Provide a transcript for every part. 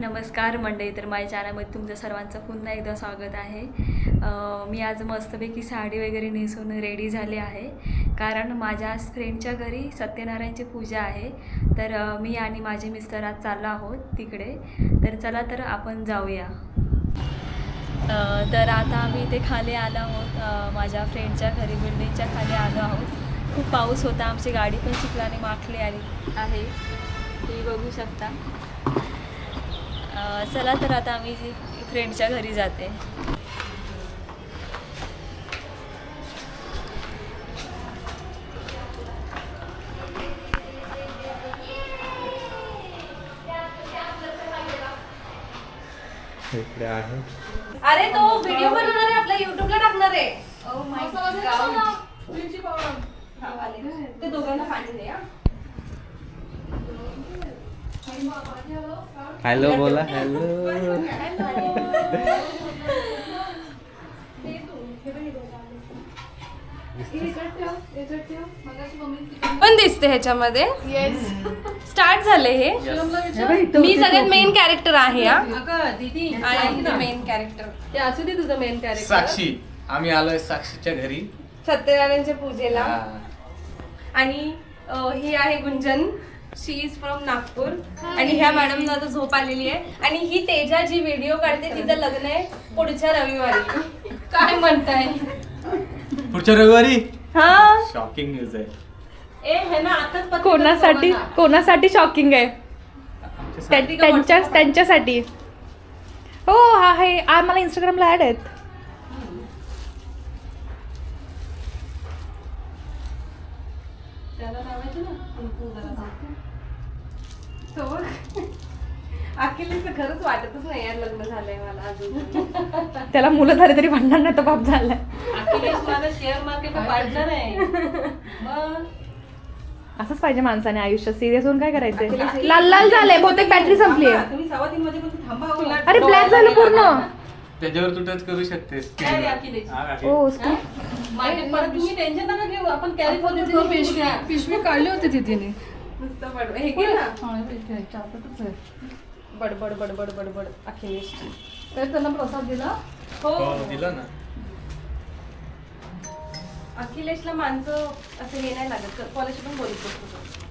नमस्कार मंडळी. तर माझ्या चॅनलमध्ये तुमचं सर्वांचं पुन्हा एकदा स्वागत आहे. मी आज मस्तपैकी साडी वगैरे नेसून रेडी झाले आहे. कारण माझ्या फ्रेंडच्या घरी सत्यनारायणची पूजा आहे. तर मी आणि माझे मिस्टर आज चाललो आहोत तिकडे. तर चला तर आपण जाऊया. तर आता आम्ही इथे खाली आलो आहोत. माझ्या फ्रेंडच्या घरी बिल्डिंगच्या खाली आलो आहोत. खूप पाऊस होता. आमची गाडी पण चिखलाने माखली आली आहे. तुम्ही बघू शकता. चला तर आता आम्ही फ्रेंडच्या घरी जाते. अरे तो व्हिडिओ बनवणार आहे आपल्या युट्यूबला टाकणार आहे. हा, आले. ते दोघांना पाणी दे हा. हॅलो बोला हॅलो पण दिसते ह्याच्यामध्ये. स्टार्ट झाले हे. मी सगळ्यात मेन कॅरेक्टर आहे हा. I am the main character ते असू दे तुझं मेन कॅरेक्टर साक्षी आम्ही आलोय साक्षीच्या घरी. सत्यनारायणच्या पूजेला. आणि ही आहे Gunjan. She is from Nagpur आणि ह्या मॅडमला आता झोप आलेली आहे. आणि ही तेजा जी व्हिडिओ काढते तिचं लग्न आहे पुढच्या रविवारी. काय म्हणताय? पुढच्या रविवारी? हा. शॉकिंग न्यूज आहे. ए हे ना आताच कोणासाठी? ना. कोणासाठी शॉकिंग आहे? त्या- त्यांच्या त्यांच्यासाठी. हो हा आहे आ मला इंस्टाग्रामला ऍड आहेत. त्याला लावायचं ना? कुंकू जरा जाते. तो बघ. अखिलेशचं खरंच वाटतच नाही यार लग्न झालंय मला अजून. त्याला मुलं झाले तरी भांडणार नाही तर बाप झालाय. अखिलेश माझा शेअर मार्केट पार्टनर आहे. मग? असंच पाहिजे माणसाने आयुष्यात सिरियस होऊन काय करायचंय? लाल लाल झालंय. बहुतेक बॅटरी संपली थांबा, तुम्ही सव्वा तीन वाजेपर्यंत थांबा हो. अरे ब्लॅक झालं पूर्ण. त्याच्यावर तू टच करू शकतेस. काय रे अखिलेश? हा, अखिलेश. ओ स्कू- मागे परत तुम्ही टेन्शन नका घेऊ आपण कॅरी पिशवी पिशवी काढली होती ती तिने. नुसतं बड हे घे ना. बडबड बडबड बडबड. अखिलेश. तर त्यांना प्रसाद दिला? हो. हो, दिलं ना. अखिलेशला माणसं असं हे नाही लागत. कॉलेज पण बोलू शकतो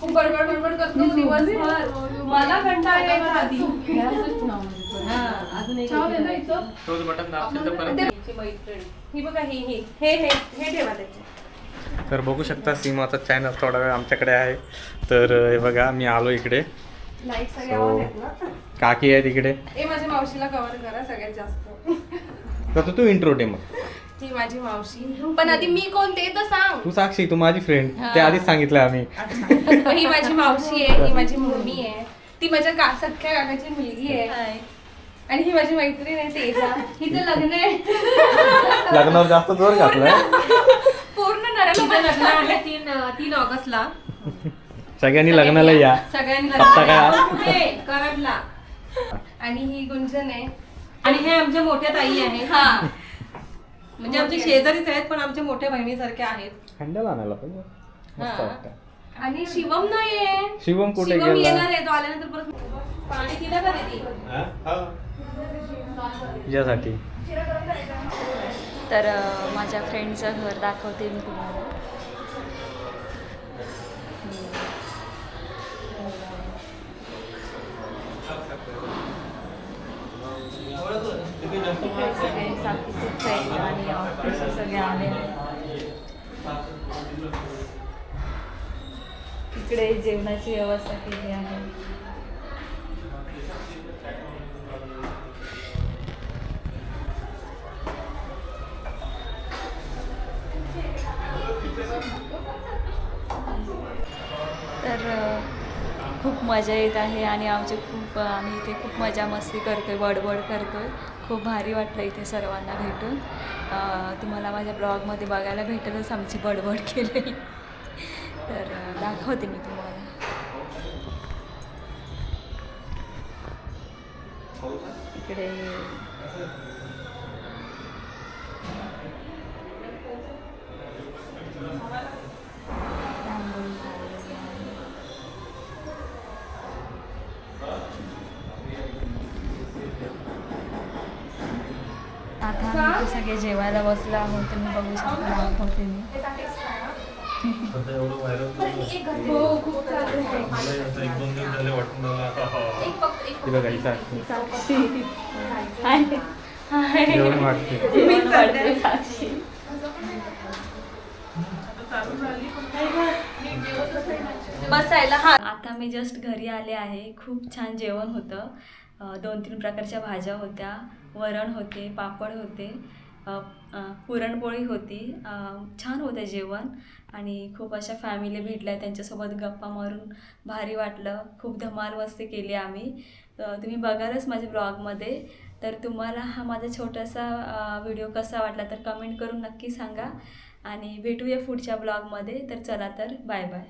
खूप बडबड बडबड करतो दिवसभर. मला कंटाळा यायचा आधी. हा, अजून एक चहा दे ना इथं? तोच बटन दाबशील तर परत. ही बघा ही ही. हे हे हे ठेवा त्याचे. तर बघू शकता सीमाचा चॅनल थोडा वेळ आमच्याकडे आहे. तर हे बघा मी आलो इकडे. लाइट सगळ्या हो. ऑन आहेत ना? काकी आहेत इकडे. ए माझ्या मावशीला कव्हर करा सगळ्यात जास्त. तर तू इंट्रो दे मग. ती माझी मावशी. पण आधी मी कोण ते तर सांग. तू साक्षी तू माझी फ्रेंड ते आधीच सांगितलं आम्ही. अच्छा. ही माझी मावशी आहे ही माझी मम्मी आहे. ती माझ्या का सख्या काकाची मुलगी आहे. आणि ही माझी मैत्रीण आहे तेजा. हिचं लग्न आहे. लग्नावर जास्त जोर घातलाय? पूर्ण नरम लग्न आहे तीन तीन ऑगस्टला. सगळ्यांनी लग्नाला या. सगळ्यांनी काय? कराडला. आणि ही गुंजन आहे. आणि हे आमच्या मोठ्या ताई आहे हा. म्हणजे आमचे शेजारीच आहेत पण आमच्या मोठ्या बहिणीसारख्या आहेत. हँडल आणायला पाहिजे मस्त हा. वाटतं. आणि शिवम नाहीये. शिवम कुठे शिवम गेला? येणार आहे तो आल्यानंतर परत पाणी दिलं का दीदी तुझ्यासाठी. तर अं, माझ्या फ्रेंडचं घर दाखवते मी तुम्हाला. इकडे सगळे साथीचे आणि ऑफिस सगळे आले इकडे जेवणाची व्यवस्था केली आहे. तर खूप मजा येत आहे आणि आमचे खूप आम्ही इथे खूप मजा मस्ती करतोय बडबड करतोय. खूप भारी वाटलं इथे सर्वांना भेटून. तुम्हाला माझ्या ब्लॉगमध्ये बघायला भेटेलच आमची बडबड केलेली. तर दाखवते मी तुम्हाला. इकडे. इथे सगळे जेवायला बसलो आहोत तुम्ही बघू शकता दाखवते ही. बसायला हा. आता मी जस्ट घरी आले आहे. खूप छान जेवण होतं. दोन तीन प्रकारच्या भाज्या होत्या. वरण होते पापड होते पुरणपोळी होती. छान होतं जेवण आणि खूप अशा फॅमिली भेटल्या. त्यांच्यासोबत गप्पा मारून भारी वाटलं. खूप धमाल मस्ती केली आम्ही. तुम्ही बघालच माझ्या ब्लॉगमध्ये तर तुम्हाला हा माझा छोटासा व्हिडिओ कसा वाटला तर कमेंट करून नक्की सांगा. आणि भेटूया पुढच्या ब्लॉगमध्ये तर चला तर बाय बाय